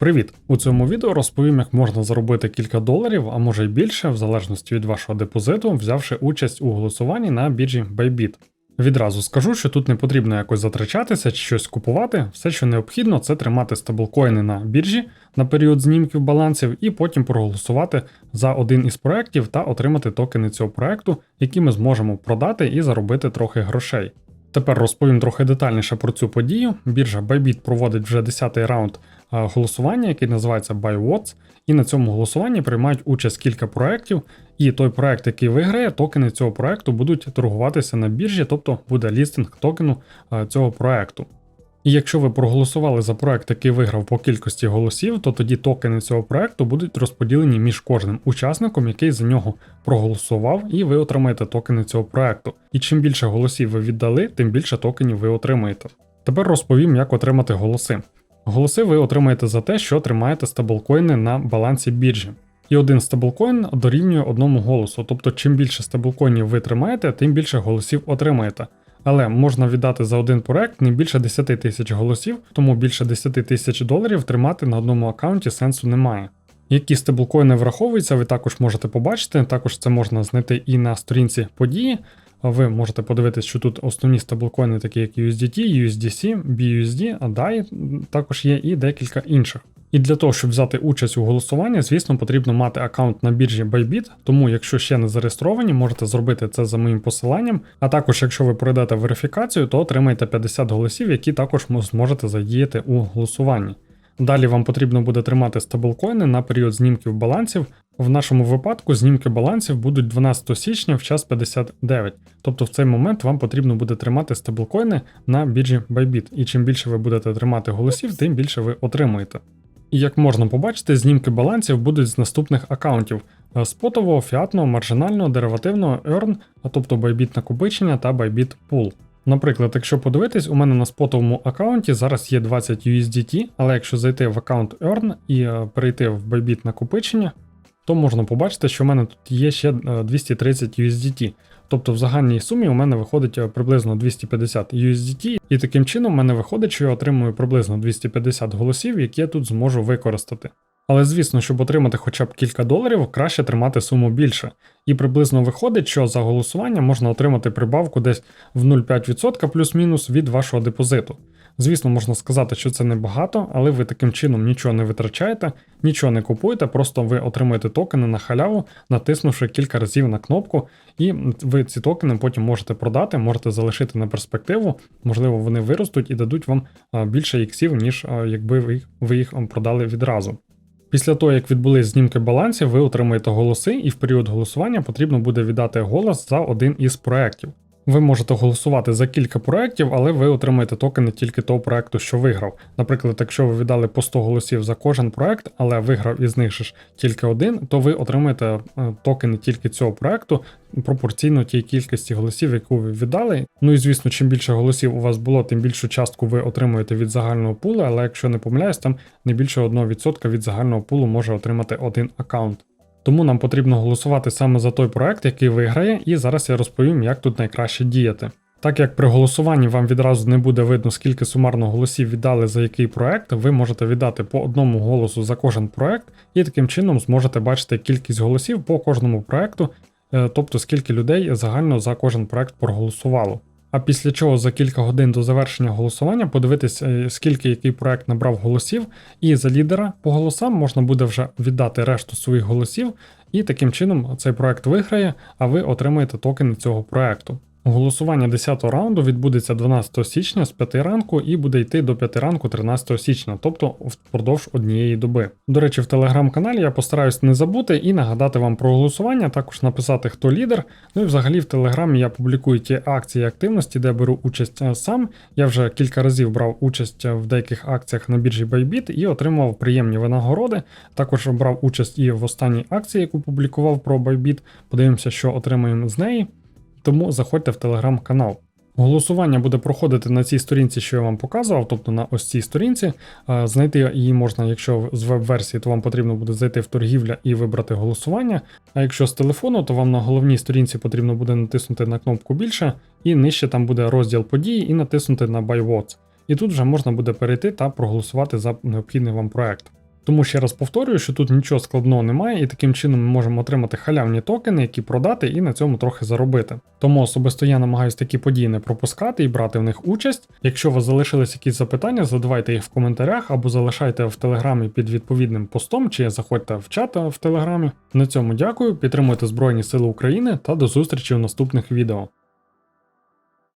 Привіт! У цьому відео розповім, як можна заробити кілька доларів, а може й більше, в залежності від вашого депозиту, взявши участь у голосуванні на біржі Bybit. Відразу скажу, що тут не потрібно якось затрачатися чи щось купувати. Все, що необхідно, це тримати стаблкоїни на біржі на період знімків балансів, і потім проголосувати за один із проєктів та отримати токени цього проекту, які ми зможемо продати і заробити трохи грошей. Тепер розповім трохи детальніше про цю подію. Біржа Bybit проводить вже 10-й раунд голосування, який називається BuyWatts, і на цьому голосуванні приймають участь кілька проєктів, і той проект, який виграє, токени цього проекту будуть торгуватися на біржі, тобто буде лістинг токену цього проекту. І якщо ви проголосували за проект, який виграв по кількості голосів, то тоді токени цього проекту будуть розподілені між кожним учасником, який за нього проголосував, і ви отримаєте токени цього проекту. І чим більше голосів ви віддали, тим більше токенів ви отримаєте. Тепер розповім, як отримати голоси. Голоси ви отримаєте за те, що тримаєте стаблкоїни на балансі біржі. І один стаблкоін дорівнює одному голосу. Тобто, чим більше стаблкоїнів ви тримаєте, тим більше голосів отримаєте. Але можна віддати за один проект не більше 10 тисяч голосів, тому більше 10 тисяч доларів тримати на одному аккаунті сенсу немає. Які стеблкоїни враховуються, ви також можете побачити. Також це можна знайти і на сторінці події. Ви можете подивитися, що тут основні стеблкоїни, такі як USDT, USDC, BUSD, DAI також є і декілька інших. І для того, щоб взяти участь у голосуванні, звісно, потрібно мати аккаунт на біржі Bybit, тому якщо ще не зареєстровані, можете зробити це за моїм посиланням. А також, якщо ви пройдете верифікацію, то отримаєте 50 голосів, які також зможете задіяти у голосуванні. Далі вам потрібно буде тримати стаблкоїни на період знімків балансів. В нашому випадку знімки балансів будуть 12 січня в час 59. Тобто в цей момент вам потрібно буде тримати стаблкоїни на біржі Bybit. І чим більше ви будете тримати голосів, тим більше ви отримуєте. І як можна побачити, знімки балансів будуть з наступних аккаунтів: спотового, фіатного, маржинального, деривативного, Earn, а тобто Bybit накопичення та Bybit Pool. Наприклад, якщо подивитись, у мене на спотовому аккаунті зараз є 20 USDT, але якщо зайти в аккаунт Earn і перейти в Bybit накопичення, то можна побачити, що в мене тут є ще 230 USDT. Тобто в загальній сумі у мене виходить приблизно 250 USDT, і таким чином в мене виходить, що я отримую приблизно 250 голосів, які я тут зможу використати. Але звісно, щоб отримати хоча б кілька доларів, краще тримати суму більше. І приблизно виходить, що за голосування можна отримати прибавку десь в 0,5% плюс-мінус від вашого депозиту. Звісно, можна сказати, що це небагато, але ви таким чином нічого не витрачаєте, нічого не купуєте, просто ви отримуєте токени на халяву, натиснувши кілька разів на кнопку, і ви ці токени потім можете продати, можете залишити на перспективу, можливо, вони виростуть і дадуть вам більше іксів, ніж якби ви їх продали відразу. Після того, як відбулись знімки балансів, ви отримаєте голоси, і в період голосування потрібно буде віддати голос за один із проєктів. Ви можете голосувати за кілька проєктів, але ви отримаєте токени тільки того проєкту, що виграв. Наприклад, якщо ви віддали по 100 голосів за кожен проєкт, але виграв із них ж тільки один, то ви отримаєте е, токени тільки цього проєкту пропорційно тій кількості голосів, яку ви віддали. Ну і звісно, чим більше голосів у вас було, тим більшу частку ви отримуєте від загального пулу, але якщо не помиляюсь, там не більше 1% від загального пулу може отримати один аккаунт. Тому нам потрібно голосувати саме за той проект, який виграє, і зараз я розповім, як тут найкраще діяти. Так як при голосуванні вам відразу не буде видно, скільки сумарно голосів віддали за який проект, ви можете віддати по одному голосу за кожен проект, і таким чином зможете бачити кількість голосів по кожному проекту, е, тобто скільки людей загально за кожен проект проголосувало. А після чого за кілька годин до завершення голосування подивитись, е, скільки який проект набрав голосів, і за лідера по голосам можна буде вже віддати решту своїх голосів, і таким чином цей проект виграє, а ви отримаєте токени цього проекту. Голосування 10-го раунду відбудеться 12 січня з 5 ранку і буде йти до 5 ранку 13 січня, тобто впродовж однієї доби. До речі, в телеграм-каналі я постараюсь не забути і нагадати вам про голосування, також написати, хто лідер. Ну і взагалі в телеграмі я публікую ті акції і активності, де беру участь е, сам. Я вже кілька разів брав участь в деяких акціях на біржі Bybit і отримав приємні винагороди. Також брав участь і в останній акції, яку публікував про Bybit. Подивимося, що отримаємо з неї тому заходьте в телеграм-канал. Голосування буде проходити на цій сторінці, що я вам показував, тобто на ось цій сторінці. Знайти її можна, якщо з веб-версії, то вам потрібно буде зайти в торгівля і вибрати голосування. А якщо з телефону, то вам на головній сторінці потрібно буде натиснути на кнопку більше, і нижче там буде розділ події і натиснути на Buy Votes. І тут вже можна буде перейти та проголосувати за необхідний вам проект. Тому ще раз повторюю, що тут нічого складного немає, і таким чином ми можемо отримати халявні токени, які продати і на цьому трохи заробити. Тому особисто я намагаюся такі події не пропускати і брати в них участь. Якщо у вас залишились якісь запитання, задавайте їх в коментарях або залишайте в телеграмі під відповідним постом, чи заходьте в чат в телеграмі. На цьому дякую, підтримуйте Збройні Сили України та до зустрічі в наступних відео.